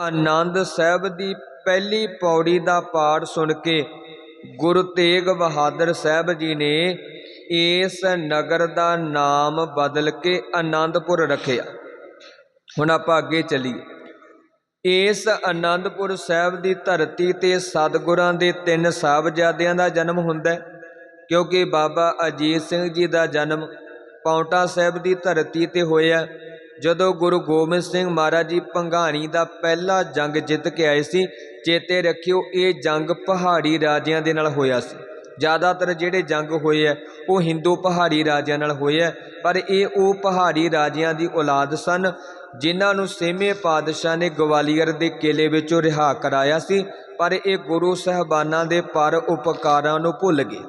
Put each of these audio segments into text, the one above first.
ਆਨੰਦ ਸਾਹਿਬ ਦੀ ਪਹਿਲੀ ਪੌੜੀ ਦਾ ਪਾਠ ਸੁਣ ਕੇ ਗੁਰੂ ਤੇਗ ਬਹਾਦਰ ਸਾਹਿਬ ਜੀ ਨੇ ਇਸ ਨਗਰ ਦਾ ਨਾਮ ਬਦਲ ਕੇ ਆਨੰਦਪੁਰ ਰੱਖਿਆ। ਹੁਣ ਆਪਾਂ ਅੱਗੇ ਚੱਲੀਏ। ਇਸ ਆਨੰਦਪੁਰ ਸਾਹਿਬ ਦੀ ਧਰਤੀ ਤੇ ਸਤਿਗੁਰਾਂ ਦੇ ਤਿੰਨ ਸਾਹਿਬਜ਼ਾਦਿਆਂ ਦਾ ਜਨਮ ਹੁੰਦਾ ਹੈ, ਕਿਉਂਕਿ ਬਾਬਾ ਅਜੀਤ ਸਿੰਘ ਜੀ ਦਾ ਜਨਮ ਪੌਂਟਾ ਸਾਹਿਬ ਦੀ ਧਰਤੀ ਤੇ ਹੋਇਆ। ਜਦੋਂ ਗੁਰੂ ਗੋਬਿੰਦ ਸਿੰਘ ਮਹਾਰਾਜ ਜੀ ਭੰਗਾਣੀ ਦਾ ਪਹਿਲਾ ਜੰਗ ਜਿੱਤ ਕੇ ਆਏ ਸੀ, ਚੇਤੇ ਰੱਖਿਓ ਇਹ ਜੰਗ ਪਹਾੜੀ ਰਾਜਿਆਂ ਦੇ ਨਾਲ ਹੋਇਆ ਸੀ। ਜ਼ਿਆਦਾਤਰ ਜਿਹੜੇ ਜੰਗ ਹੋਏ ਆ, ਉਹ ਹਿੰਦੂ ਪਹਾੜੀ ਰਾਜਿਆਂ ਨਾਲ ਹੋਏ ਆ, ਪਰ ਇਹ ਉਹ ਪਹਾੜੀ ਰਾਜਿਆਂ ਦੀ ਔਲਾਦ ਸਨ ਜਿਨ੍ਹਾਂ ਨੂੰ ਸੇਮੇ ਪਾਦਸ਼ਾਹ ਨੇ ਗਵਾਲੀਅਰ ਦੇ ਕਿਲੇ ਵਿੱਚੋਂ ਰਿਹਾ ਕਰਾਇਆ ਸੀ, ਪਰ ਇਹ ਗੁਰੂ ਸਹਿਬਾਨਾਂ ਦੇ ਪਰ ਉਪਕਾਰਾਂ ਨੂੰ ਭੁੱਲ ਗਏ।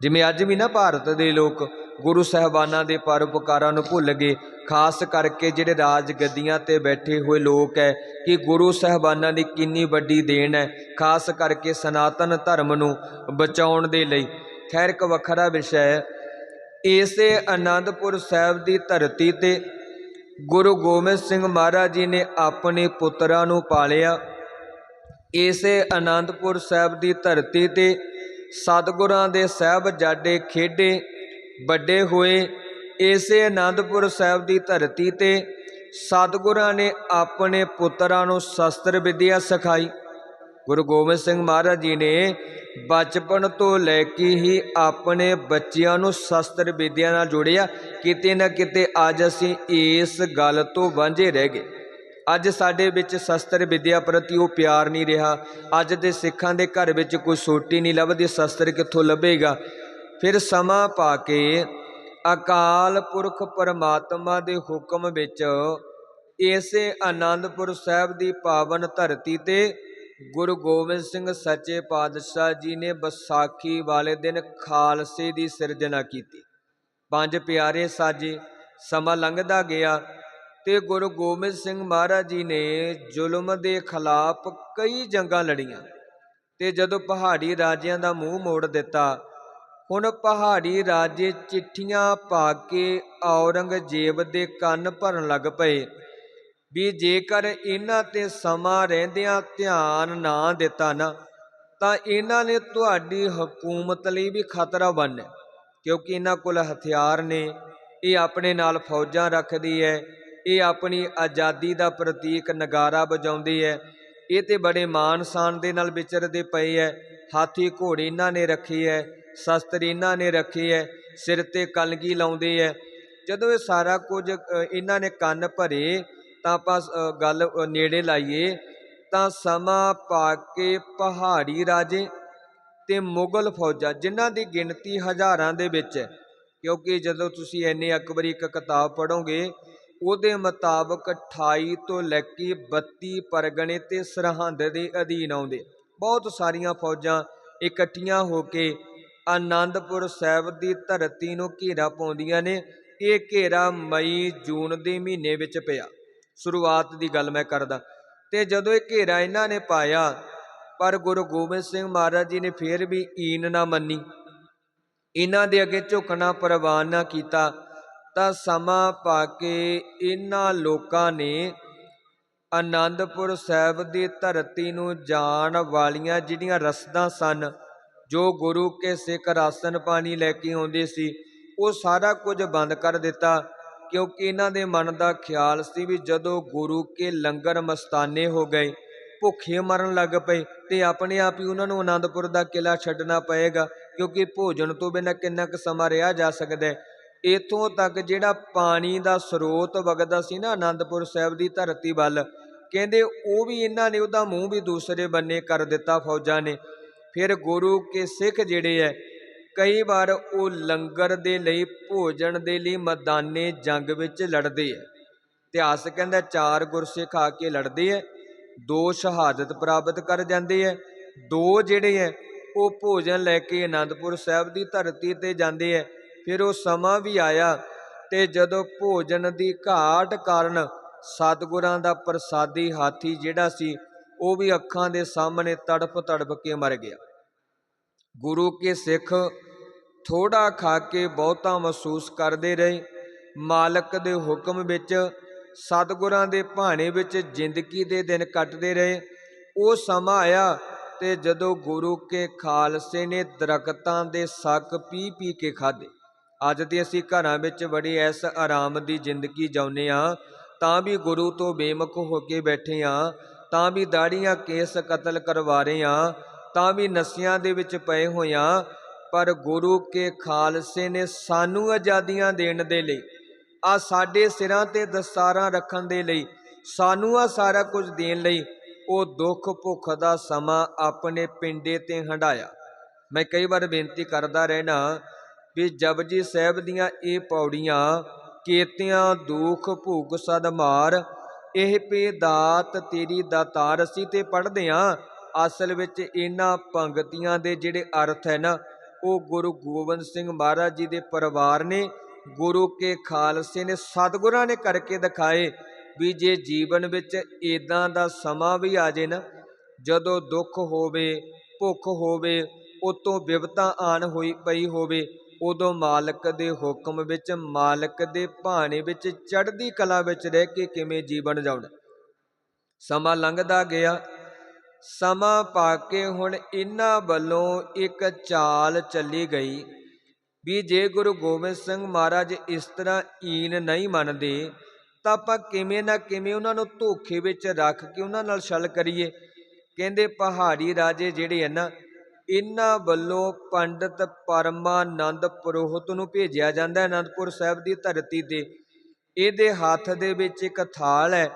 ਜਿਵੇਂ ਅੱਜ ਵੀ ਨਾ ਭਾਰਤ ਦੇ ਲੋਕ ਗੁਰੂ ਸਹਿਬਾਨਾਂ ਦੇ ਪਰਉਪਕਾਰਾਂ ਨੂੰ ਭੁੱਲ ਗਏ। ਖਾਸ ਕਰਕੇ ਜਿਹੜੇ ਰਾਜ ਗੱਦੀਆਂ ਤੇ ਬੈਠੇ ਹੋਏ ਲੋਕ ਹੈ ਕਿ ਗੁਰੂ ਸਹਿਬਾਨਾਂ ਦੀ ਕਿੰਨੀ ਵੱਡੀ ਦੇਣ ਹੈ ਖਾਸ ਕਰਕੇ ਸਨਾਤਨ ਧਰਮ ਨੂੰ ਬਚਾਉਣ ਦੇ ਲਈ। ਖੈਰ, ਇੱਕ ਵੱਖਰਾ ਵਿਸ਼ਾ ਹੈ ਇਸੇ ਆਨੰਦਪੁਰ ਸਾਹਿਬ ਦੀ ਧਰਤੀ ਤੇ ਗੁਰੂ ਗੋਬਿੰਦ ਸਿੰਘ ਮਹਾਰਾਜ ਜੀ ਨੇ ਆਪਣੇ ਪੁੱਤਰਾਂ ਨੂੰ ਪਾਲਿਆ। ਇਸੇ ਆਨੰਦਪੁਰ ਸਾਹਿਬ ਦੀ ਧਰਤੀ ਤੇ ਸਤਿਗੁਰਾਂ ਦੇ ਸਾਹਿਬਜ਼ਾਦੇ ਖੇਡੇ। ਵੱਡੇ ਹੋਏ ਇਸੇ ਆਨੰਦਪੁਰ ਸਾਹਿਬ ਦੀ ਧਰਤੀ ਤੇ ਸਤਿਗੁਰਾਂ ਨੇ ਆਪਣੇ ਪੁੱਤਰਾਂ ਨੂੰ ਸ਼ਸਤਰ ਵਿਦਿਆ ਸਿਖਾਈ। ਗੁਰੂ ਗੋਬਿੰਦ ਸਿੰਘ ਮਹਾਰਾਜ ਜੀ ਨੇ ਬਚਪਨ ਤੋਂ ਲੈ ਕੇ ਹੀ ਆਪਣੇ ਬੱਚਿਆਂ ਨੂੰ ਸ਼ਸਤਰ ਵਿਦਿਆ ਨਾਲ ਜੋੜਿਆ। ਕਿਤੇ ਨਾ ਕਿਤੇ ਅੱਜ ਅਸੀਂ ਇਸ ਗੱਲ ਤੋਂ ਵਾਂਝੇ ਰਹਿ ਗਏ। ਅੱਜ ਸਾਡੇ ਵਿੱਚ ਸ਼ਸਤਰ ਵਿਦਿਆ ਪ੍ਰਤੀ ਉਹ ਪਿਆਰ ਨਹੀਂ ਰਿਹਾ। ਅੱਜ ਦੇ ਸਿੱਖਾਂ ਦੇ ਘਰ ਵਿੱਚ ਕੋਈ ਸੋਟੀ ਨਹੀਂ ਲੱਭਦੀ, ਸ਼ਸਤਰ ਕਿੱਥੋਂ ਲੱਭੇਗਾ? ਫਿਰ ਸਮਾਂ ਪਾ ਕੇ ਅਕਾਲ ਪੁਰਖ ਪਰਮਾਤਮਾ ਦੇ ਹੁਕਮ ਵਿੱਚ ਇਸੇ ਆਨੰਦਪੁਰ ਸਾਹਿਬ ਦੀ ਪਾਵਨ ਧਰਤੀ ਤੇ ਗੁਰੂ ਗੋਬਿੰਦ ਸਿੰਘ ਸੱਚੇ ਪਾਤਸ਼ਾਹ ਜੀ ਨੇ ਵਿਸਾਖੀ ਵਾਲੇ ਦਿਨ ਖਾਲਸੇ ਦੀ ਸਿਰਜਣਾ ਕੀਤੀ। ਪੰਜ ਪਿਆਰੇ ਸਾਜੇ, ਸਮਾਂ ਲੰਘਦਾ ਗਿਆ ਤੇ ਗੁਰੂ ਗੋਬਿੰਦ ਸਿੰਘ ਮਹਾਰਾਜ ਜੀ ਨੇ ਜ਼ੁਲਮ ਦੇ ਖਿਲਾਫ ਕਈ ਜੰਗਾਂ ਲੜੀਆਂ ਤੇ ਜਦੋਂ ਪਹਾੜੀ ਰਾਜਿਆਂ ਦਾ ਮੂੰਹ ਮੋੜ ਦਿੱਤਾ ਹੁਣ ਪਹਾੜੀ ਰਾਜੇ ਚਿੱਠੀਆਂ ਪਾ ਕੇ ਔਰੰਗਜ਼ੇਬ ਦੇ ਕੰਨ ਭਰਨ ਲੱਗ ਪਏ ਵੀ ਜੇਕਰ ਇਹਨਾਂ ਤੇ ਸਮਾਂ ਰਹਿੰਦਿਆਂ ਧਿਆਨ ਨਾ ਦਿੱਤਾ ਨਾ, ਤਾਂ ਇਹਨਾਂ ਨੇ ਤੁਹਾਡੀ ਹਕੂਮਤ ਲਈ ਵੀ ਖਤਰਾ ਬਣਨਾ ਕਿਉਂਕਿ ਇਹਨਾਂ ਕੋਲ ਹਥਿਆਰ ਨੇ, ਇਹ ਆਪਣੇ ਨਾਲ ਫੌਜਾਂ ਰੱਖਦੀ ਹੈ, ਇਹ ਆਪਣੀ ਆਜ਼ਾਦੀ ਦਾ ਪ੍ਰਤੀਕ ਨਗਾਰਾ ਵਜਾਉਂਦੀ ਹੈ, ਇਹ ਤੇ ਬੜੇ ਮਾਨ ਸਾਨ ਦੇ ਨਾਲ ਵਿਚਰਦੇ ਪਏ ਹੈ, ਹਾਥੀ ਘੋੜੀ ਇਹਨਾਂ ਨੇ ਰੱਖੀ ਹੈ ਸ਼ਸਤਰ ਇਹਨਾਂ ਨੇ ਰੱਖੇ ਹੈ ਸਿਰ ਤੇ ਕਲਗੀ ਲਾਉਂਦੇ ਹੈ ਜਦੋਂ ਇਹ ਸਾਰਾ ਕੁਝ ਇਹਨਾਂ ਨੇ ਕੰਨ ਭਰੇ, ਤਾਂ ਆਪਾਂ ਗੱਲ ਨੇੜੇ ਲਾਈਏ, ਤਾਂ ਸਮਾਂ ਪਾ ਕੇ ਪਹਾੜੀ ਰਾਜੇ ਤੇ ਮੁਗਲ ਫੌਜਾਂ, ਜਿਨ੍ਹਾਂ ਦੀ ਗਿਣਤੀ ਹਜ਼ਾਰਾਂ ਦੇ ਵਿੱਚ ਹੈ ਕਿਉਂਕਿ ਜਦੋਂ ਤੁਸੀਂ ਐਨੇ ਅਕਬਰੀ ਇੱਕ ਕਿਤਾਬ ਪੜੋਗੇ ਉਹਦੇ ਮੁਤਾਬਕ 28 ਤੋਂ ਲੈ ਕੇ 32 ਪਰਗਣੇ ਤੇ ਸਰਹੰਦ ਦੇ ਅਧੀਨ ਆਉਂਦੇ। ਬਹੁਤ ਸਾਰੀਆਂ ਫੌਜਾਂ ਇਕੱਠੀਆਂ ਹੋ ਕੇ ਆਨੰਦਪੁਰ ਸਾਹਿਬ ਦੀ ਧਰਤੀ ਨੂੰ ਘੇਰਾ ਪਾਉਂਦੀਆਂ ਨੇ, ਇਹ ਘੇਰਾ ਮਈ, ਜੂਨ ਦੇ ਮਹੀਨੇ ਵਿੱਚ ਪਿਆ। ਸ਼ੁਰੂਆਤ ਦੀ ਗੱਲ ਮੈਂ ਕਰਦਾ। ਤੇ ਜਦੋਂ ਇਹ ਘੇਰਾ ਇਹਨਾਂ ਨੇ ਪਾਇਆ, ਪਰ ਗੁਰੂ ਗੋਬਿੰਦ ਸਿੰਘ ਮਹਾਰਾਜ ਜੀ ਨੇ ਫਿਰ ਵੀ ਈਨ ਨਾ ਮੰਨੀ। ਇਹਨਾਂ ਦੇ ਅੱਗੇ ਝੁਕਣਾ ਪ੍ਰਵਾਨ ਨਾ ਕੀਤਾ, ਤਾਂ ਸਮਾਂ ਪਾ ਕੇ ਇਹਨਾਂ ਲੋਕਾਂ ਨੇ ਆਨੰਦਪੁਰ ਸਾਹਿਬ ਦੀ ਧਰਤੀ ਨੂੰ ਜਾਣ ਵਾਲੀਆਂ ਜਿਹੜੀਆਂ ਰਸਦਾਂ ਸਨ ਜੋ ਗੁਰੂ ਕੇ ਸਿੱਖ ਰਾਸ਼ਨ ਪਾਣੀ ਲੈ ਕੇ ਆਉਂਦੇ ਸੀ, ਉਹ ਸਾਰਾ ਕੁਝ ਬੰਦ ਕਰ ਦਿੱਤਾ, ਕਿਉਂਕਿ ਇਹਨਾਂ ਦੇ ਮਨ ਦਾ ਖਿਆਲ ਸੀ ਵੀ ਜਦੋਂ ਗੁਰੂ ਕੇ ਲੰਗਰ ਮਸਤਾਨੇ ਹੋ ਗਏ, ਭੁੱਖੇ ਮਰਨ ਲੱਗ ਪਏ ਤੇ ਆਪਣੇ ਆਪ ਹੀ ਉਹਨਾਂ ਨੂੰ ਆਨੰਦਪੁਰ ਦਾ ਕਿਲਾ ਛੱਡਣਾ ਪਏਗਾ, ਕਿਉਂਕਿ ਭੋਜਨ ਤੋਂ ਬਿਨਾਂ ਕਿੰਨਾ ਕੁ ਸਮਾਂ ਰਿਹਾ ਜਾ ਸਕਦਾ ਹੈ। ਇਥੋਂ ਤੱਕ ਜਿਹੜਾ ਪਾਣੀ ਦਾ ਸਰੋਤ ਵਗਦਾ ਸੀ ਨਾ ਆਨੰਦਪੁਰ ਸਾਹਿਬ ਦੀ ਧਰਤੀ ਵੱਲ, ਕਹਿੰਦੇ ਉਹ ਵੀ ਇਹਨਾਂ ਨੇ, ਉਹਦਾ ਮੂੰਹ ਵੀ ਦੂਸਰੇ ਬੰਨੇ ਕਰ ਦਿੱਤਾ ਫੌਜਾਂ ਨੇ। ਫਿਰ ਗੁਰੂ ਕੇ ਸਿੱਖ ਜਿਹੜੇ ਐ, ਕਈ ਵਾਰ ਉਹ ਲੰਗਰ ਦੇ ਲਈ, ਭੋਜਨ ਦੇ ਲਈ ਮੈਦਾਨੇ ਜੰਗ ਵਿੱਚ ਲੜਦੇ ਐ। ਇਤਿਹਾਸ ਕਹਿੰਦਾ ਚਾਰ ਗੁਰਸਿੱਖ ਆ ਕੇ ਲੜਦੇ ਐ, ਦੋ ਸ਼ਹਾਦਤ ਪ੍ਰਾਪਤ ਕਰ ਜਾਂਦੇ ਐ, ਦੋ ਜਿਹੜੇ ਐ, ਉਹ ਭੋਜਨ ਲੈ ਕੇ ਅਨੰਦਪੁਰ ਸਾਹਿਬ ਦੀ ਧਰਤੀ ਤੇ ਜਾਂਦੇ ਐ। ਫਿਰ ਉਹ ਸਮਾਂ ਵੀ ਆਇਆ ਤੇ ਜਦੋਂ ਭੋਜਨ ਦੀ ਘਾਟ ਕਾਰਨ ਸਤਿਗੁਰਾਂ ਦਾ ਪ੍ਰਸਾਦੀ ਹਾਥੀ ਜਿਹੜਾ ਸੀ ਉਹ ਵੀ ਅੱਖਾਂ ਦੇ ਸਾਹਮਣੇ ਤੜਪ ਤੜਪ ਕੇ ਮਰ ਗਿਆ। ਗੁਰੂ ਕੇ ਸਿੱਖ ਥੋੜਾ ਖਾ ਕੇ ਬਹੁਤਾ ਮਹਿਸੂਸ ਕਰਦੇ ਰਹੇ। ਮਾਲਕ ਦੇ ਹੁਕਮ ਵਿੱਚ, ਸਤਿਗੁਰਾਂ ਦੇ ਭਾਣੇ ਵਿੱਚ ਜ਼ਿੰਦਗੀ ਦੇ ਦਿਨ ਕੱਟਦੇ ਰਹੇ। ਉਹ ਸਮਾਂ ਆਇਆ ਤੇ ਜਦੋਂ ਗੁਰੂ ਕੇ ਖਾਲਸੇ ਨੇ ਦਰਖਤਾਂ ਦੇ ਸੱਕ ਪੀ ਪੀ ਕੇ ਖਾਦੇ ਅੱਜ ਤੇ ਅਸੀਂ ਘਰਾਂ ਵਿੱਚ ਬੜੀ ਐਸ ਆਰਾਮ ਦੀ ਜ਼ਿੰਦਗੀ ਜਿਉਂਦੇ ਆ ਤਾਂ ਵੀ ਗੁਰੂ ਤੋਂ ਬੇਮੁਖ ਹੋ ਕੇ ਬੈਠੇ ਆ ਤਾਂ ਵੀ ਦਾੜੀਆਂ ਕੇਸ ਕਤਲ ਕਰਵਾ ਰਹੇ ਆ ਤਾਂ ਵੀ ਨਸਿਆਂ ਦੇ ਵਿੱਚ ਪਏ ਹੋਇਆ, ਪਰ ਗੁਰੂ ਕੇ ਖਾਲਸੇ ਨੇ ਸਾਨੂੰ ਆਜ਼ਾਦੀਆਂ ਦੇਣ ਦੇ ਲਈ, ਆ ਸਾਡੇ ਸਿਰਾਂ ਤੇ ਦਸਤਾਰਾਂ ਰੱਖਣ ਦੇ ਲਈ, ਸਾਨੂੰ ਆ ਸਾਰਾ ਕੁਝ ਦੇਣ ਲਈ, ਉਹ ਦੁੱਖ ਭੁੱਖ ਦਾ ਸਮਾਂ ਆਪਣੇ ਪਿੰਡੇ ਤੇ ਹੰਡਾਇਆ ਮੈਂ ਕਈ ਵਾਰ ਬੇਨਤੀ ਕਰਦਾ ਰਹਿਣਾ ਵੀ ਜਪਜੀ ਸਾਹਿਬ ਦੀਆਂ ਇਹ ਪੌੜੀਆਂ, ਕੇਤਿਆਂ ਦੁੱਖ ਭੁਗ ਸਦਮਾਰ ਇਹ ਪੇ ਦਾਤ ਤੇਰੀ ਦਾਤਾਰ ਅਸੀਂ ਤੇ ਪੜ੍ਹਦੇ ਆਂ। ਅਸਲ ਵਿੱਚ ਇਹਨਾਂ ਪੰਗਤੀਆਂ ਦੇ ਜਿਹੜੇ ਅਰਥ ਹੈ ਨਾ, ਉਹ ਗੁਰੂ ਗੋਬਿੰਦ ਸਿੰਘ ਮਹਾਰਾਜ ਜੀ ਦੇ ਪਰਿਵਾਰ ਨੇ, ਗੁਰੂ ਕੇ ਖਾਲਸੇ ਨੇ, ਸਤਿਗੁਰਾਂ ਨੇ ਕਰਕੇ ਦਿਖਾਏ ਵੀ ਜੇ ਜੀਵਨ ਵਿੱਚ ਇਦਾਂ ਦਾ ਸਮਾਂ ਵੀ ਆ ਜੇ ਨਾ, ਜਦੋਂ ਦੁੱਖ ਹੋਵੇ, ਭੁੱਖ ਹੋਵੇ, ਉਤੋਂ ਬਿਪਤਾ ਆਣ ਹੋਈ ਪਈ ਹੋਵੇ ਉਦੋਂ ਮਾਲਕ ਦੇ ਹੁਕਮ ਵਿੱਚ, ਮਾਲਕ ਦੇ ਭਾਣੇ ਵਿੱਚ ਚੜ੍ਹਦੀ ਕਲਾ ਵਿੱਚ ਰਹਿ ਕੇ ਕਿਵੇਂ ਜੀਵਨ ਜਾਉਣਾ ਸਮਾਂ ਲੰਘਦਾ ਗਿਆ। ਸਮਾਂ ਪਾ ਕੇ ਹੁਣ ਇਹਨਾਂ ਵੱਲੋਂ ਇੱਕ ਚਾਲ ਚੱਲੀ ਗਈ ਵੀ ਜੇ ਗੁਰੂ ਗੋਬਿੰਦ ਸਿੰਘ ਮਹਾਰਾਜ ਇਸ ਤਰ੍ਹਾਂ ਈਨ ਨਹੀਂ ਮੰਨਦੇ, ਤਾਂ ਆਪਾਂ ਕਿਵੇਂ ਨਾ ਕਿਵੇਂ ਉਹਨਾਂ ਨੂੰ ਧੋਖੇ ਵਿੱਚ ਰੱਖ ਕੇ ਉਹਨਾਂ ਨਾਲ ਛਲ ਕਰੀਏ। ਕਹਿੰਦੇ ਪਹਾੜੀ ਰਾਜੇ ਜਿਹੜੇ ਹਨ ਨਾ ਇਹਨਾਂ ਵੱਲੋਂ ਪੰਡਤ ਪਰਮਾਨੰਦ ਪੁਰੋਹਿਤ ਨੂੰ ਭੇਜਿਆ ਜਾਂਦਾ ਹੈ। ਅਨੰਦਪੁਰ ਸਾਹਿਬ ਦੀ ਧਰਤੀ ਤੇ ਇਹਦੇ ਹੱਥ ਦੇ ਵਿੱਚ ਇੱਕ ਥਾਲ ਹੈ,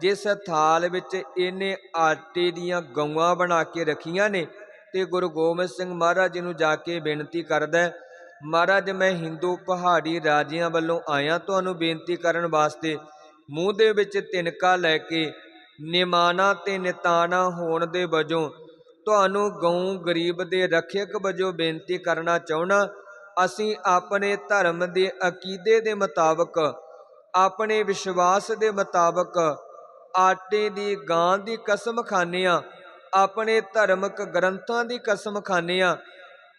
ਜਿਸ ਥਾਲ ਵਿੱਚ ਇਹਨੇ ਆਟੇ ਦੀਆਂ ਗਊਆਂ ਬਣਾ ਕੇ ਰੱਖੀਆਂ ਨੇ ਤੇ ਗੁਰੂ ਗੋਬਿੰਦ ਸਿੰਘ ਮਹਾਰਾਜ ਜੀ ਨੂੰ ਜਾ ਕੇ ਬੇਨਤੀ ਕਰਦਾ ਹੈ, ਮਹਾਰਾਜ, ਮੈਂ ਹਿੰਦੂ ਪਹਾੜੀ ਰਾਜਿਆਂ ਵੱਲੋਂ ਆਇਆ, ਤੁਹਾਨੂੰ ਬੇਨਤੀ ਕਰਨ ਵਾਸਤੇ ਮੂੰਹ ਦੇ ਵਿੱਚ ਤਿਨਕਾ ਲੈ ਕੇ ਨਿਮਾਣਾ ਤੇ ਨਿਤਾਣਾ ਹੋਣ ਦੇ ਵਜੋਂ ਤੁਹਾਨੂੰ ਗਊ ਗਰੀਬ ਦੇ ਰੱਖਿਅਕ ਵਜੋਂ ਬੇਨਤੀ ਕਰਨਾ ਚਾਹਣਾ ਅਸੀਂ ਆਪਣੇ ਧਰਮ ਦੇ ਅਕੀਦੇ ਦੇ ਮੁਤਾਬਕ, ਆਪਣੇ ਵਿਸ਼ਵਾਸ ਦੇ ਮੁਤਾਬਕ ਆਟੇ ਦੀ ਗਾਂ ਦੀ ਕਸਮ ਖਾਂਦੇ ਹਾਂ, ਆਪਣੇ ਧਰਮਕ ਗ੍ਰੰਥਾਂ ਦੀ ਕਸਮ ਖਾਂਦੇ ਹਾਂ।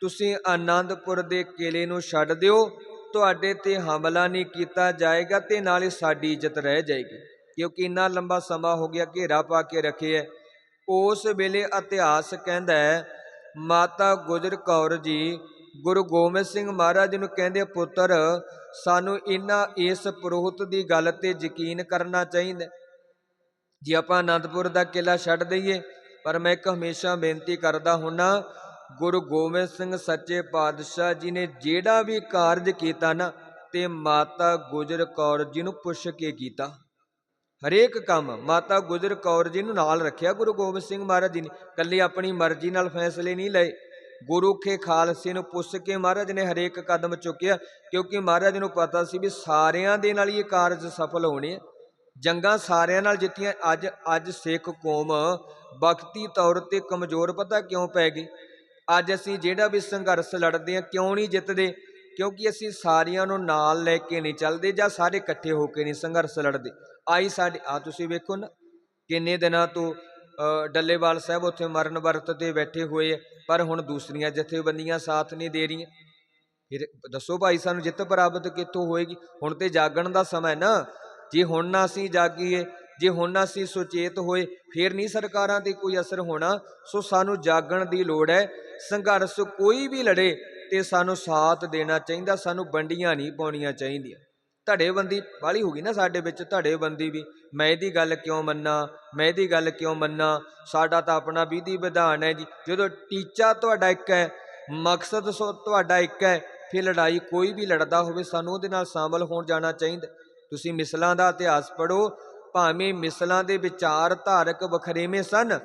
ਤੁਸੀਂ ਆਨੰਦਪੁਰ ਦੇ ਕਿਲੇ ਨੂੰ ਛੱਡ ਦਿਓ, ਤੁਹਾਡੇ ਤੇ ਹਮਲਾ ਨਹੀਂ ਕੀਤਾ ਜਾਏਗਾ ਤੇ ਨਾਲੇ ਸਾਡੀ ਇੱਜ਼ਤ ਰਹਿ ਜਾਏਗੀ। ਕਿਉਂਕਿ ਇੰਨਾ ਲੰਬਾ ਸਮਾਂ ਹੋ ਗਿਆ ਘੇਰਾ ਪਾ ਕੇ ਰੱਖੇ ਹੈ। ਉਸ ਵੇਲੇ ਇਤਿਹਾਸ ਕਹਿੰਦਾ ਹੈ, ਮਾਤਾ ਗੁਜਰ ਕੌਰ ਜੀ, ਗੁਰੂ ਗੋਬਿੰਦ ਸਿੰਘ ਮਹਾਰਾਜ ਨੂੰ ਕਹਿੰਦੇ, ਪੁੱਤਰ, ਸਾਨੂੰ ਇਹਨਾਂ ਇਸ ਪ੍ਰੋਹਤ ਦੀ ਗੱਲ ਤੇ ਯਕੀਨ ਕਰਨਾ ਚਾਹੀਦਾ ਜੇ ਆਪਾਂ ਅਨੰਦਪੁਰ ਦਾ ਕਿਲਾ ਛੱਡ ਦਈਏ, ਪਰ ਮੈਂ ਇੱਕ ਹਮੇਸ਼ਾ ਬੇਨਤੀ ਕਰਦਾ ਹੁੰਨਾ, ਗੁਰੂ ਗੋਬਿੰਦ ਸਿੰਘ ਸੱਚੇ ਪਾਤਸ਼ਾਹ ਜੀ ਨੇ ਜਿਹੜਾ ਵੀ ਕਾਰਜ ਕੀਤਾ ਨਾ, ਤੇ ਮਾਤਾ ਗੁਜਰ ਕੌਰ ਜੀ ਨੂੰ ਪੁੱਛ ਕੇ ਕੀਤਾ। ਹਰੇਕ ਕੰਮ ਮਾਤਾ ਗੁਜਰ ਕੌਰ ਜੀ ਨੂੰ ਨਾਲ ਰੱਖਿਆ, ਗੁਰੂ ਗੋਬਿੰਦ ਸਿੰਘ ਮਹਾਰਾਜ ਜੀ ਨੇ। ਕੱਲੀ ਆਪਣੀ ਮਰਜ਼ੀ ਨਾਲ ਫੈਸਲੇ ਨਹੀਂ ਲਏ। ਗੁਰੂ ਕੇ ਖਾਲਸੇ ਨੂੰ ਪੁੱਛ ਕੇ ਮਹਾਰਾਜ ਨੇ ਹਰੇਕ ਕਦਮ ਚੁੱਕਿਆ, ਕਿਉਂਕਿ ਮਹਾਰਾਜ ਨੂੰ ਪਤਾ ਸੀ ਵੀ ਸਾਰਿਆਂ ਦੇ ਨਾਲ ਹੀ ਇਹ ਕਾਰਜ ਸਫਲ ਹੋਣੇ ਆ। ਜੰਗਾਂ ਸਾਰਿਆਂ ਨਾਲ ਜਿੱਤੀਆਂ, ਅੱਜ ਅੱਜ ਸਿੱਖ ਕੌਮ ਬਖਤੀ ਤੌਰ ਤੇ ਕਮਜ਼ੋਰ ਪਤਾ ਕਿਉਂ ਪੈ ਗਈ? ਅੱਜ ਅਸੀਂ ਜਿਹੜਾ ਵੀ ਸੰਘਰਸ਼ ਲੜਦੇ ਹਾਂ ਕਿਉਂ ਨਹੀਂ ਜਿੱਤਦੇ? ਕਿਉਂਕਿ ਅਸੀਂ ਸਾਰਿਆਂ ਨੂੰ ਨਾਲ ਲੈ ਕੇ ਨਹੀਂ ਚੱਲਦੇ ਜਾਂ ਸਾਰੇ ਇਕੱਠੇ ਹੋ ਕੇ ਨਹੀਂ ਸੰਘਰਸ਼ ਲੜਦੇ। ਆਈ ਸਾਡੇ ਆ ਤੁਸੀਂ ਵੇਖੋ ਨਾ, ਕਿੰਨੇ ਦਿਨਾਂ ਤੋਂ ਡੱਲੇਵਾਲ ਸਾਹਿਬ ਉੱਥੇ ਮਰਨ ਵਰਤ ਤੇ ਬੈਠੇ ਹੋਏ ਪਰ ਹੁਣ ਦੂਸਰੀਆਂ ਜਥੇਬੰਦੀਆਂ ਸਾਥ ਨਹੀਂ ਦੇ ਰਹੀਆਂ। ਫਿਰ ਦੱਸੋ ਭਾਈ, ਸਾਨੂੰ ਜਿੱਤ ਪ੍ਰਾਪਤ ਕਿੱਥੋਂ ਹੋਏਗੀ? ਹੁਣ ਤੇ ਜਾਗਣ ਦਾ ਸਮਾਂ ਹੈ ਨਾ। ਜੇ ਹੁਣ ਨਾ ਅਸੀਂ ਜਾਗੀਏ, ਜੇ ਹੁਣ ਅਸੀਂ ਸੁਚੇਤ ਹੋਏ, ਫਿਰ ਨਹੀਂ ਸਰਕਾਰਾਂ ਤੇ ਕੋਈ ਅਸਰ ਹੋਣਾ। ਸੋ ਸਾਨੂੰ ਜਾਗਣ ਦੀ ਲੋੜ ਹੈ। ਸੰਘਰਸ਼ ਕੋਈ ਵੀ ਲੜੇ ਤੇ ਸਾਨੂੰ ਸਾਥ ਦੇਣਾ ਚਾਹੀਦਾ, ਸਾਨੂੰ ਵੰਡੀਆਂ ਨਹੀਂ ਪਾਉਣੀਆਂ ਚਾਹੀਦੀਆਂ। ਧੜੇਬੰਦੀ ਵਾਲੀ ਹੋ ਗਈ ਨਾ ਸਾਡੇ ਵਿੱਚ ਧੜੇਬੰਦੀ ਵੀ। ਮੈਂ ਇਹਦੀ ਗੱਲ ਕਿਉਂ ਮੰਨਾਂ? ਮੈਂ ਇਹਦੀ ਗੱਲ ਕਿਉਂ ਮੰਨਾਂ? ਸਾਡਾ ਤਾਂ ਆਪਣਾ ਵਿਧੀ ਵਿਧਾਨ ਹੈ ਜੀ। ਜਦੋਂ ਟੀਚਾ ਤੁਹਾਡਾ ਇੱਕ ਹੈ, ਮਕਸਦ ਸੋ ਤੁਹਾਡਾ ਇੱਕ ਹੈ, ਫਿਰ ਲੜਾਈ ਕੋਈ ਵੀ ਲੜਦਾ ਹੋਵੇ, ਸਾਨੂੰ ਉਹਦੇ ਨਾਲ ਸ਼ਾਮਲ ਹੋਣ ਜਾਣਾ ਚਾਹੀਦਾ। ਤੁਸੀਂ ਮਿਸਲਾਂ ਦਾ ਇਤਿਹਾਸ ਪੜ੍ਹੋ, ਭਾਵੇਂ ਮਿਸਲਾਂ ਦੇ ਵਿਚਾਰ ਧਾਰਕ ਵਖਰੇਵੇਂ ਸਨ,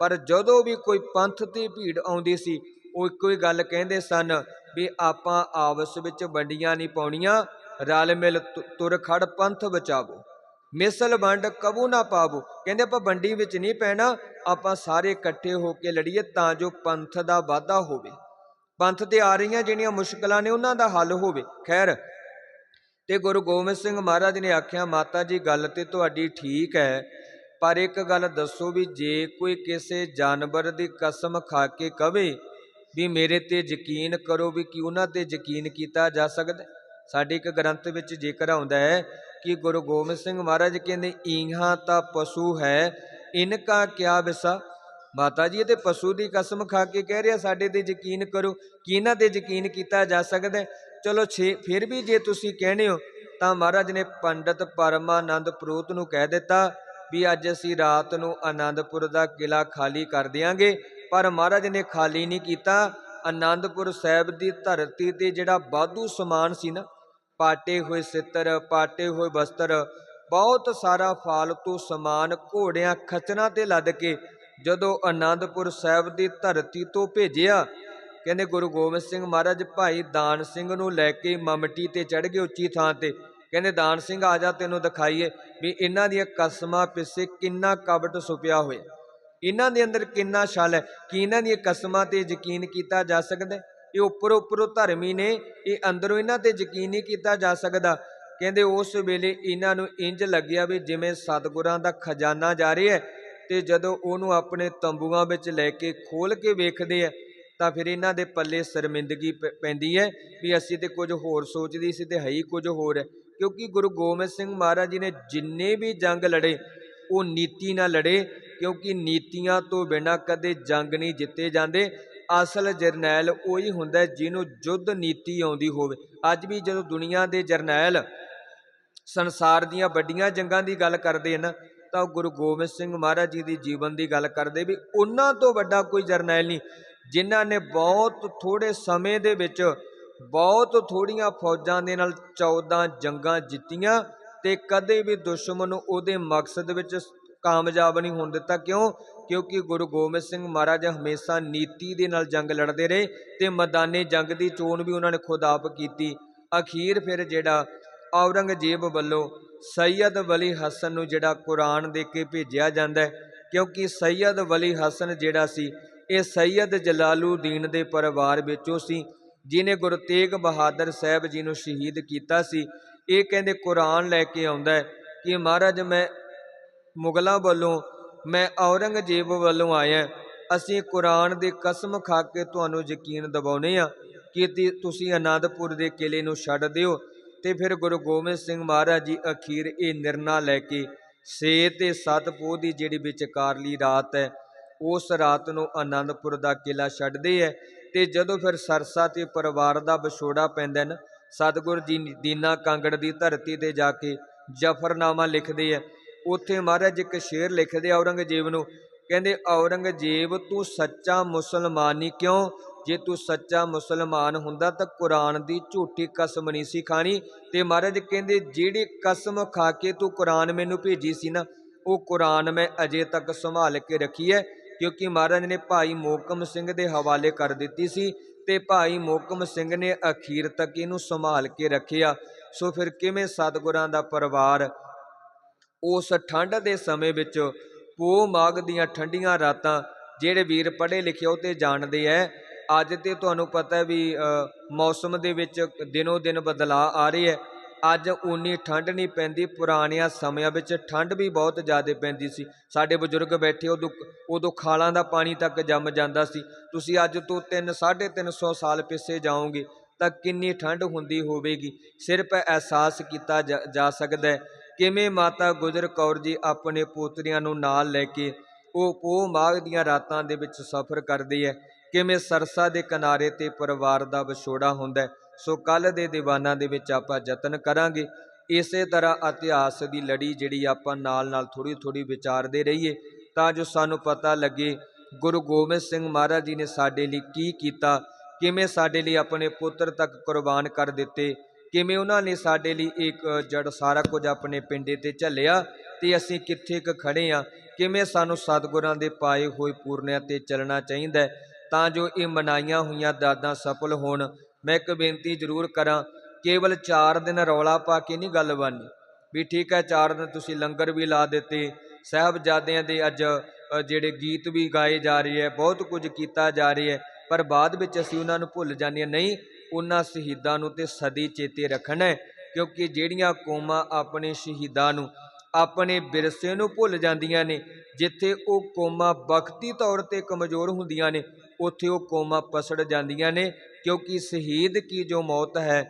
ਪਰ ਜਦੋਂ ਵੀ ਕੋਈ ਪੰਥ ਤੇ ਭੀੜ ਆਉਂਦੀ ਸੀ, ਉਹ ਇੱਕੋ ਹੀ ਗੱਲ ਕਹਿੰਦੇ ਸਨ ਵੀ ਆਪਾਂ ਆਪਸ ਵਿੱਚ ਵੰਡੀਆਂ ਨਹੀਂ ਪਾਉਣੀਆਂ। ਰਲ ਮਿਲ ਤੁ- ਤੁਰ ਖੜ ਪੰਥ ਬਚਾਵੋ। ਮਿਸਲ ਵੰਡ ਕਬੂ ਨਾ ਪਾਵੋ। ਕਹਿੰਦੇ ਆਪਾਂ ਵੰਡੀ ਵਿੱਚ ਨਹੀਂ ਪੈਣਾ, ਆਪਾਂ ਸਾਰੇ ਇਕੱਠੇ ਹੋ ਕੇ ਲੜੀਏ ਤਾਂ ਜੋ ਪੰਥ ਦਾ ਵਾਧਾ ਹੋਵੇ। ਪੰਥ ਤੇ ਆ ਰਹੀਆਂ ਜਿਹੜੀਆਂ ਮੁਸ਼ਕਲਾਂ ਨੇ, ਉਹਨਾਂ ਦਾ ਹੱਲ ਹੋਵੇ। ਖੈਰ, ਤੇ ਗੁਰੂ ਗੋਬਿੰਦ ਸਿੰਘ ਮਹਾਰਾਜ ਨੇ ਆਖਿਆ, ਮਾਤਾ ਜੀ, ਗੱਲ ਤੇ ਤੁਹਾਡੀ ਠੀਕ ਹੈ, ਪਰ ਇੱਕ ਗੱਲ ਦੱਸੋ ਵੀ ਜੇ ਕੋਈ ਕਿਸੇ ਜਾਨਵਰ ਦੀ ਕਸਮ ਖਾ ਕੇ ਕਵੇ ਵੀ ਮੇਰੇ ਤੇ ਯਕੀਨ ਕਰੋ ਵੀ ਕਿ ਉਹਨਾਂ ਤੇ ਯਕੀਨ ਕੀਤਾ ਜਾ ਸਕਦਾ ਸਾਡੇ ਇੱਕ ਗ੍ਰੰਥ ਵਿੱਚ ਜ਼ਿਕਰ ਆਉਂਦਾ ਹੈ ਕਿ ਗੁਰੂ ਗੋਬਿੰਦ ਸਿੰਘ ਮਹਾਰਾਜ ਕਹਿੰਦੇ, ਈਹਾਂ ਤਾਂ ਪਸ਼ੂ ਹੈ, ਇਨਕਾ ਕਿਆ ਵਿਸਾ ਮਾਤਾ ਜੀ, ਇਹ ਤੇ ਪਸ਼ੂ ਦੀ ਕਸਮ ਖਾ ਕੇ ਕਹਿ ਰਿਹਾ, ਸਾਡੇ ਤੇ ਯਕੀਨ ਕਰੋ ਕਿ ਇਹਨਾਂ ਤੇ ਯਕੀਨ ਕੀਤਾ ਜਾ ਸਕਦਾ ਚਲੋ ਛੇ, ਫਿਰ ਵੀ ਜੇ ਤੁਸੀਂ ਕਹਿੰਦੇ ਹੋ, ਤਾਂ ਮਹਾਰਾਜ ਨੇ ਪੰਡਤ ਪਰਮਾਨੰਦ ਪ੍ਰੋਤ ਨੂੰ ਕਹਿ ਦਿੱਤਾ ਵੀ ਅੱਜ ਅਸੀਂ ਰਾਤ ਨੂੰ ਆਨੰਦਪੁਰ ਦਾ ਕਿਲਾ ਖਾਲੀ ਕਰ ਦਿਆਂਗੇ। ਪਰ ਮਹਾਰਾਜ ਨੇ ਖਾਲੀ ਨਹੀਂ ਕੀਤਾ। ਆਨੰਦਪੁਰ ਸਾਹਿਬ ਦੀ ਧਰਤੀ ਤੇ ਜਿਹੜਾ ਬਾਧੂ ਸਮਾਨ ਸੀ ਨਾ ਪਾਟੇ ਹੋਏ ਸਿੱਤਰ, ਪਾਟੇ ਹੋਏ ਵਸਤਰ ਬਹੁਤ ਸਾਰਾ ਫਾਲਤੂ ਸਮਾਨ ਘੋੜਿਆਂ ਖਚਰਾਂ ਤੇ ਲੱਦ ਕੇ ਜਦੋਂ ਆਨੰਦਪੁਰ ਸਾਹਿਬ ਦੀ ਧਰਤੀ ਤੋਂ ਭੇਜਿਆ, ਕਹਿੰਦੇ ਗੁਰੂ ਗੋਬਿੰਦ ਸਿੰਘ ਮਹਾਰਾਜ, ਭਾਈ ਦਾਨ ਸਿੰਘ ਨੂੰ ਲੈ ਕੇ ਮਮਟੀ ਤੇ ਚੜ ਗਏ ਉੱਚੀ ਥਾਂ ਤੇ। ਕਹਿੰਦੇ, ਦਾਨ ਸਿੰਘ, ਆ ਜਾ ਤੈਨੂੰ ਦਿਖਾਈਏ ਵੀ ਇਹਨਾਂ ਦੀਆਂ ਕਸਮਾਂ ਪਿੱਛੇ ਕਿੰਨਾ ਕਬਟ ਸੁਪਿਆ ਹੋਇਆ। ਇਹਨਾਂ ਦੇ ਅੰਦਰ ਕਿੰਨਾ ਛਲ ਹੈ। ਕਿ ਇਹਨਾਂ ਦੀਆਂ ਕਸਮਾਂ ਤੇ ਯਕੀਨ ਕੀਤਾ ਜਾ ਸਕਦਾ ਇਹ ਉੱਪਰੋਂ ਉੱਪਰੋਂ ਧਰਮੀ ਨੇ ਇਹ ਅੰਦਰੋਂ ਇਹਨਾਂ ਤੇ ਯਕੀਨ ਨਹੀਂ ਕੀਤਾ ਜਾ ਸਕਦਾ। ਕਹਿੰਦੇ ਉਸ ਵੇਲੇ ਇਹਨਾਂ ਨੂੰ ਇੰਜ ਲੱਗਿਆ ਵੀ ਜਿਵੇਂ ਸਤਿਗੁਰਾਂ ਦਾ ਖਜ਼ਾਨਾ ਜਾ ਰਿਹਾ ਹੈ ਤੇ ਜਦੋਂ ਉਹਨੂੰ ਆਪਣੇ ਤੰਬੂਆਂ ਵਿੱਚ ਲੈ ਕੇ ਖੋਲ ਕੇ ਵੇਖਦੇ ਆ, ਤਾਂ ਫਿਰ ਇਹਨਾਂ ਦੇ ਪੱਲੇ ਸ਼ਰਮਿੰਦਗੀ ਪੈਂਦੀ ਹੈ ਵੀ ਅਸੀਂ ਤੇ ਕੁਝ ਹੋਰ ਸੋਚਦੀ ਸੀ ਤੇ ਹੈ ਹੀ ਕੁਝ ਹੋਰ ਹੈ। ਕਿਉਂਕਿ ਗੁਰੂ ਗੋਬਿੰਦ ਸਿੰਘ ਮਹਾਰਾਜ ਜੀ ਨੇ ਜਿੰਨੇ ਵੀ ਜੰਗ ਲੜੇ, ਉਹ ਨੀਤੀ ਨਾਲ ਲੜੇ, ਕਿਉਂਕਿ ਨੀਤੀਆਂ ਤੋਂ ਬਿਨਾਂ ਕਦੇ ਜੰਗ ਨਹੀਂ ਜਿੱਤੇ ਜਾਂਦੇ। ਅਸਲ ਜਰਨੈਲ ਉਹੀ ਹੁੰਦਾ ਜਿਹਨੂੰ ਯੁੱਧ ਨੀਤੀ ਆਉਂਦੀ ਹੋਵੇ। ਅੱਜ ਵੀ ਜਦੋਂ ਦੁਨੀਆ ਦੇ ਜਰਨੈਲ ਸੰਸਾਰ ਦੀਆਂ ਵੱਡੀਆਂ ਜੰਗਾਂ ਦੀ ਗੱਲ ਕਰਦੇ ਹਨ, ਤਾਂ ਉਹ ਗੁਰੂ ਗੋਬਿੰਦ ਸਿੰਘ ਮਹਾਰਾਜ ਜੀ ਦੀ ਜੀਵਨ ਦੀ ਗੱਲ ਕਰਦੇ ਵੀ ਉਹਨਾਂ ਤੋਂ ਵੱਡਾ ਕੋਈ ਜਰਨੈਲ ਨਹੀਂ, ਜਿਨ੍ਹਾਂ ਨੇ ਬਹੁਤ ਥੋੜੇ ਸਮੇਂ ਦੇ ਵਿੱਚ ਬਹੁਤ ਥੋੜੀਆਂ ਫੌਜਾਂ ਦੇ ਨਾਲ 14 ਜੰਗਾਂ ਜਿੱਤੀਆਂ ਤੇ ਕਦੇ ਵੀ ਦੁਸ਼ਮਣ ਨੂੰ ਉਹਦੇ ਮਕਸਦ ਵਿੱਚ ਕਾਮਯਾਬ ਨਹੀਂ ਹੋਣ ਦਿੱਤਾ। ਕਿਉਂ? ਕਿਉਂਕਿ ਗੁਰੂ ਗੋਬਿੰਦ ਸਿੰਘ ਮਹਾਰਾਜ ਹਮੇਸ਼ਾ ਨੀਤੀ ਦੇ ਨਾਲ ਜੰਗ ਲੜਦੇ ਰਹੇ ਤੇ ਮੈਦਾਨੇ ਜੰਗ ਦੀ ਚੋਣ ਵੀ ਉਹਨਾਂ ਨੇ ਖੁਦ ਆਪ ਕੀਤੀ। ਅਖੀਰ ਫਿਰ ਜਿਹੜਾ ਔਰੰਗਜ਼ੇਬ ਵੱਲੋਂ ਸੈਯਦ ਵਲੀ ਹਸਨ ਨੂੰ ਜਿਹੜਾ ਕੁਰਾਨ ਦੇ ਕੇ ਭੇਜਿਆ ਜਾਂਦਾ ਹੈ, ਕਿਉਂਕਿ ਸੈਯਦ ਵਲੀ ਹਸਨ ਜਿਹੜਾ ਸੀ, ਇਹ ਸੈਯਦ ਜਲਾਲੂਦੀਨ ਦੇ ਪਰਿਵਾਰ ਵਿੱਚੋਂ ਸੀ ਜਿਨੇ ਗੁਰੂ ਤੇਗ ਬਹਾਦਰ ਸਾਹਿਬ ਜੀ ਨੂੰ ਸ਼ਹੀਦ ਕੀਤਾ ਸੀ। ਇਹ ਕਹਿੰਦੇ ਕੁਰਾਨ ਲੈ ਕੇ ਆਉਂਦਾ ਹੈ ਕਿ ਮਹਾਰਾਜ ਮੈਂ ਮੁਗਲਾਂ ਵੱਲੋਂ ਮੈਂ ਔਰੰਗਜ਼ੇਬ ਵੱਲੋਂ ਆਇਆ। ਅਸੀਂ ਕੁਰਾਨ ਦੀ ਕਸਮ ਖਾ ਕੇ ਤੁਹਾਨੂੰ ਯਕੀਨ ਦਿਵਾਉਨੇ ਆ ਕਿ ਤੁਸੀਂ ਆਨੰਦਪੁਰ ਦੇ ਕਿਲੇ ਨੂੰ ਛੱਡ ਦਿਓ। ਤੇ ਫਿਰ ਗੁਰੂ ਗੋਬਿੰਦ ਸਿੰਘ ਮਹਾਰਾਜ ਜੀ ਅਖੀਰ ਇਹ ਨਿਰਣਾ ਲੈ ਕੇ ਸੇ ਤੇ 7 ਪੋਹ ਦੀ ਜਿਹੜੀ ਵਿਚਕਾਰਲੀ ਰਾਤ ਹੈ, ਉਸ ਰਾਤ ਨੂੰ ਆਨੰਦਪੁਰ ਦਾ ਕਿਲਾ ਛੱਡਦੇ ਹੈ। ਤੇ ਜਦੋਂ ਫਿਰ ਸਰਸਾ ਤੇ ਪਰਿਵਾਰ ਦਾ ਵਿਛੋੜਾ ਪੈਂਦਾ ਨਾ, ਸਤਿਗੁਰ ਜੀ ਦੀਨਾ ਕਾਂਗੜ ਦੀ ਧਰਤੀ ਤੇ ਜਾ ਕੇ ਜਫਰਨਾਮਾ ਲਿਖਦੇ ਹੈ। ਉੱਥੇ ਮਹਾਰਾਜ ਇੱਕ ਸ਼ੇਰ ਲਿਖਦੇ ਔਰੰਗਜ਼ੇਬ ਨੂੰ, ਕਹਿੰਦੇ, ਔਰੰਗਜ਼ੇਬ, ਤੂੰ ਸੱਚਾ ਮੁਸਲਮਾਨ ਨਹੀਂ ਕਿਉਂ? ਜੇ ਤੂੰ ਸੱਚਾ ਮੁਸਲਮਾਨ ਹੁੰਦਾ ਤਾਂ ਕੁਰਾਨ ਦੀ ਝੂਠੀ ਕਸਮ ਨਹੀਂ ਸੀ ਖਾਣੀ। ਤੇ ਮਹਾਰਾਜ ਕਹਿੰਦੇ, ਜਿਹੜੀ ਕਸਮ ਖਾ ਕੇ ਤੂੰ ਕੁਰਾਨ ਮੈਨੂੰ ਭੇਜੀ ਸੀ ਨਾ, ਉਹ ਕੁਰਾਨ ਮੈਂ ਅਜੇ ਤੱਕ ਸੰਭਾਲ ਕੇ ਰੱਖੀ ਹੈ ਕਿਉਂਕਿ ਮਹਾਰਾਜ ਨੇ ਭਾਈ ਮੋਕਮ ਸਿੰਘ ਦੇ ਹਵਾਲੇ ਕਰ ਦਿੱਤੀ ਸੀ ਤੇ ਭਾਈ ਮੋਕਮ ਸਿੰਘ ਨੇ ਅਖੀਰ ਤੱਕ ਇਹਨੂੰ ਸੰਭਾਲ ਕੇ ਰੱਖਿਆ। ਸੋ ਫਿਰ ਕਿਵੇਂ ਸਤਿਗੁਰਾਂ ਦਾ ਪਰਿਵਾਰ ਉਸ ਠੰਡ ਦੇ ਸਮੇਂ ਵਿੱਚ ਪੋ ਮਾਘ ਦੀਆਂ ਠੰਡੀਆਂ ਰਾਤਾਂ ਜਿਹੜੇ ਵੀਰ ਪੜ੍ਹੇ ਲਿਖੇ ਉਹ ਤੇ ਜਾਣਦੇ ਐ। ਅੱਜ ਤੇ ਤੁਹਾਨੂੰ ਪਤਾ ਹੈ ਵੀ ਮੌਸਮ ਦੇ ਵਿੱਚ ਦਿਨੋ ਦਿਨ ਬਦਲਾਅ ਆ ਰਹੀ ਹੈ ਅੱਜ ਉਨੀ ਠੰਡ ਨਹੀਂ ਪੈਂਦੀ, ਪੁਰਾਣਿਆਂ ਸਮਿਆਂ ਵਿੱਚ ਠੰਡ ਵੀ ਬਹੁਤ ਜ਼ਿਆਦਾ ਪੈਂਦੀ ਸੀ। ਸਾਡੇ ਬਜ਼ੁਰਗ ਬੈਠੇ ਉਦੋਂ ਉਦੋਂ ਖਾਲਾਂ ਦਾ ਪਾਣੀ ਤੱਕ ਜੰਮ ਜਾਂਦਾ ਸੀ। ਤੁਸੀਂ ਅੱਜ ਤੋਂ 3 350 ਸਾਲ ਪਿੱਛੇ ਜਾਓਗੇ ਤਾਂ ਕਿੰਨੀ ਠੰਡ ਹੁੰਦੀ ਹੋਵੇਗੀ। ਸਿਰਫ ਅਹਿਸਾਸ ਕੀਤਾ ਜਾ ਜਾ ਸਕਦਾ ਹੈ ਕਿਵੇਂ ਮਾਤਾ ਗੁਜਰ ਕੌਰ ਜੀ ਆਪਣੇ ਪੋਤਰੀਆਂ ਨੂੰ ਨਾਲ ਲੈ ਕੇ ਉਹ ਪੋਹ ਮਾਘ ਦੀਆਂ ਰਾਤਾਂ ਦੇ ਵਿੱਚ ਸਫ਼ਰ ਕਰਦੀ ਹੈ ਕਿਵੇਂ ਸਰਸਾ ਦੇ ਕਿਨਾਰੇ ਤੇ ਪਰਿਵਾਰ ਦਾ ਵਿਛੋੜਾ ਹੁੰਦਾ ਸੋ ਕੱਲ ਦੇ ਦੀਵਾਨਾਂ ਦੇ ਵਿੱਚ ਆਪਾਂ ਯਤਨ ਕਰਾਂਗੇ। ਇਸੇ ਤਰ੍ਹਾਂ ਇਤਿਹਾਸ ਦੀ ਲੜੀ ਜਿਹੜੀ ਆਪਾਂ ਨਾਲ ਨਾਲ ਥੋੜੀ ਥੋੜੀ ਵਿਚਾਰਦੇ ਰਹੀਏ, ਤਾਂ ਜੋ ਸਾਨੂੰ ਪਤਾ ਲੱਗੇ ਗੁਰੂ ਗੋਬਿੰਦ ਸਿੰਘ ਮਹਾਰਾਜ ਜੀ ਨੇ ਸਾਡੇ ਲਈ ਕੀ ਕੀਤਾ, ਕਿਵੇਂ ਸਾਡੇ ਲਈ ਆਪਣੇ ਪੁੱਤਰ ਤੱਕ ਕੁਰਬਾਨ ਕਰ ਦਿੱਤੇ ਕਿਵੇਂ ਉਹਨਾਂ ਨੇ ਸਾਡੇ ਲਈ ਇੱਕ ਜੜ ਸਾਰਾ ਕੁਝ ਆਪਣੇ ਪਿੰਡੇ ਤੇ ਝੱਲਿਆ ਤੇ ਅਸੀਂ ਕਿੱਥੇ ਕੁ ਖੜੇ ਆ? ਕਿਵੇਂ ਸਾਨੂੰ ਸਤਿਗੁਰਾਂ ਦੇ ਪਾਏ ਹੋਏ ਪੂਰਨਿਆਂ ਤੇ ਚੱਲਣਾ ਚਾਹੀਦਾ ਤਾਂ ਜੋ ਇਹ ਮਨਾਈਆਂ ਹੋਈਆਂ ਦਾਦਾਂ ਸਫਲ ਹੋਣ। ਮੈਂ ਇੱਕ ਬੇਨਤੀ ਜ਼ਰੂਰ ਕਰਾਂ, ਕੇਵਲ 4 ਦਿਨ ਰੌਲਾ ਪਾ ਕੇ ਨਹੀਂ ਗੱਲ ਬਣਨੀ। ਵੀ ਠੀਕ ਹੈ 4 ਦਿਨ ਤੁਸੀਂ ਲੰਗਰ ਵੀ ਲਾ ਦਿੱਤੇ, ਸਾਹਿਬਜ਼ਾਦਿਆਂ ਦੇ ਅੱਜ ਜਿਹੜੇ ਗੀਤ ਵੀ ਗਾਏ ਜਾ ਰਹੇ ਹੈ, ਬਹੁਤ ਕੁਝ ਕੀਤਾ ਜਾ ਰਿਹਾ ਹੈ, ਪਰ ਬਾਅਦ ਵਿੱਚ ਅਸੀਂ ਉਹਨਾਂ ਨੂੰ ਭੁੱਲ ਜਾਂਦੇ ਹਾਂ। ਨਹੀਂ ਉਹਨਾਂ ਸ਼ਹੀਦਾਂ ਨੂੰ ਤੇ ਸਦੀ ਚੇਤੇ ਰੱਖਣਾ ਹੈ, ਕਿਉਂਕਿ ਜਿਹੜੀਆਂ ਕੌਮਾਂ ਆਪਣੇ ਸ਼ਹੀਦਾਂ ਨੂੰ, ਆਪਣੇ ਵਿਰਸੇ ਨੂੰ ਭੁੱਲ ਜਾਂਦੀਆਂ ਨੇ, ਜਿੱਥੇ ਉਹ ਕੌਮਾਂ ਵਕਤੀ ਤੌਰ ਤੇ ਕਮਜ਼ੋਰ ਹੁੰਦੀਆਂ ਨੇ, ਉੱਥੇ ਉਹ ਕੌਮਾਂ ਪਸੜ ਜਾਂਦੀਆਂ ਨੇ, ਕਿਉਂਕਿ ਸ਼ਹੀਦ ਕੀ ਜੋ ਮੌਤ ਹੈ,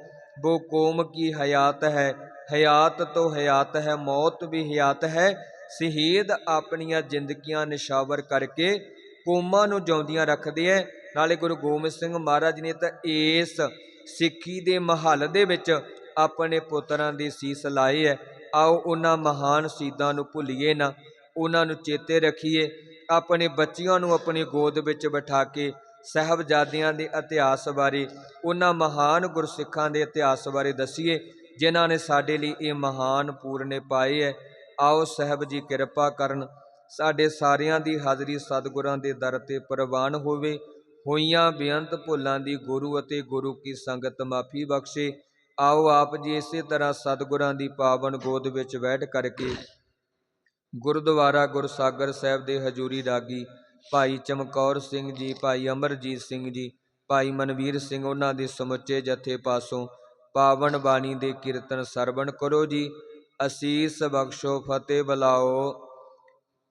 ਉਹ ਕੌਮ ਕੀ ਹਯਾਤ ਹੈ, ਹਯਾਤ ਤੋਂ ਹਯਾਤ ਹੈ, ਮੌਤ ਵੀ ਹਯਾਤ ਹੈ, ਸ਼ਹੀਦ ਆਪਣੀਆਂ ਜ਼ਿੰਦਗੀਆਂ ਨਿਸ਼ਾਵਰ ਕਰਕੇ ਕੌਮਾਂ ਨੂੰ ਜਿਉਂਦੀਆਂ ਰੱਖਦੇ ਐ ਨਾਲੇ ਗੁਰੂ ਗੋਬਿੰਦ ਸਿੰਘ ਮਹਾਰਾਜ ਨੇ ਤਾਂ ਇਸ ਸਿੱਖੀ ਦੇ ਮਹੱਲ ਦੇ ਵਿੱਚ ਆਪਣੇ ਪੁੱਤਰਾਂ ਦੀ ਸੀਸ ਲਾਏ ਹੈ। ਆਓ ਉਹਨਾਂ ਮਹਾਨ ਸ਼ਹੀਦਾਂ ਨੂੰ ਭੁੱਲੀਏ ਨਾ, ਉਹਨਾਂ ਨੂੰ ਚੇਤੇ ਰੱਖੀਏ, ਆਪਣੇ ਬੱਚਿਆਂ ਨੂੰ ਆਪਣੀ ਗੋਦ ਵਿੱਚ ਬਿਠਾ ਕੇ ਸਾਹਿਬਜ਼ਾਦਿਆਂ ਦੇ ਇਤਿਹਾਸ ਬਾਰੇ, ਉਹਨਾਂ ਮਹਾਨ ਗੁਰਸਿੱਖਾਂ ਦੇ ਇਤਿਹਾਸ ਬਾਰੇ ਦੱਸੀਏ, ਜਿਨ੍ਹਾਂ ਨੇ ਸਾਡੇ ਲਈ ਇਹ ਮਹਾਨ ਪੂਰਨੇ ਪਾਏ ਹੈ। ਆਓ ਸਾਹਿਬ ਜੀ ਕਿਰਪਾ ਕਰਨ, ਸਾਡੇ ਸਾਰਿਆਂ ਦੀ ਹਾਜ਼ਰੀ ਸਤਿਗੁਰਾਂ ਦੇ ਦਰ ਤੇ ਪ੍ਰਵਾਨ ਹੋਵੇ। ਹੋਈਆਂ ਬੇਅੰਤ ਭੁੱਲਾਂ ਦੀ ਗੁਰੂ ਅਤੇ ਗੁਰੂ ਕੀ ਸੰਗਤ ਮਾਫੀ ਬਖਸ਼ੇ, ਆਓ ਆਪ ਜੀ ਇਸੇ ਤਰ੍ਹਾਂ ਸਤਿਗੁਰਾਂ ਦੀ ਪਾਵਨ ਗੋਦ ਵਿੱਚ ਬੈਠ ਕਰਕੇ ਗੁਰਦੁਆਰਾ ਗੁਰਸਾਗਰ ਸਾਹਿਬ ਦੇ ਹਜੂਰੀ ਰਾਗੀ ਭਾਈ ਚਮਕੌਰ ਸਿੰਘ ਜੀ, ਭਾਈ ਅਮਰਜੀਤ ਸਿੰਘ ਜੀ, ਭਾਈ ਮਨਵੀਰ ਸਿੰਘ ਉਹਨਾਂ ਦੇ ਸਮੁੱਚੇ ਜਥੇ ਪਾਸੋਂ ਪਾਵਨ ਬਾਣੀ ਦੇ ਕੀਰਤਨ ਸਰਵਣ ਕਰੋ ਜੀ। ਅਸੀਸ ਬਖਸ਼ੋ, ਫਤਿਹ ਬੁਲਾਓ।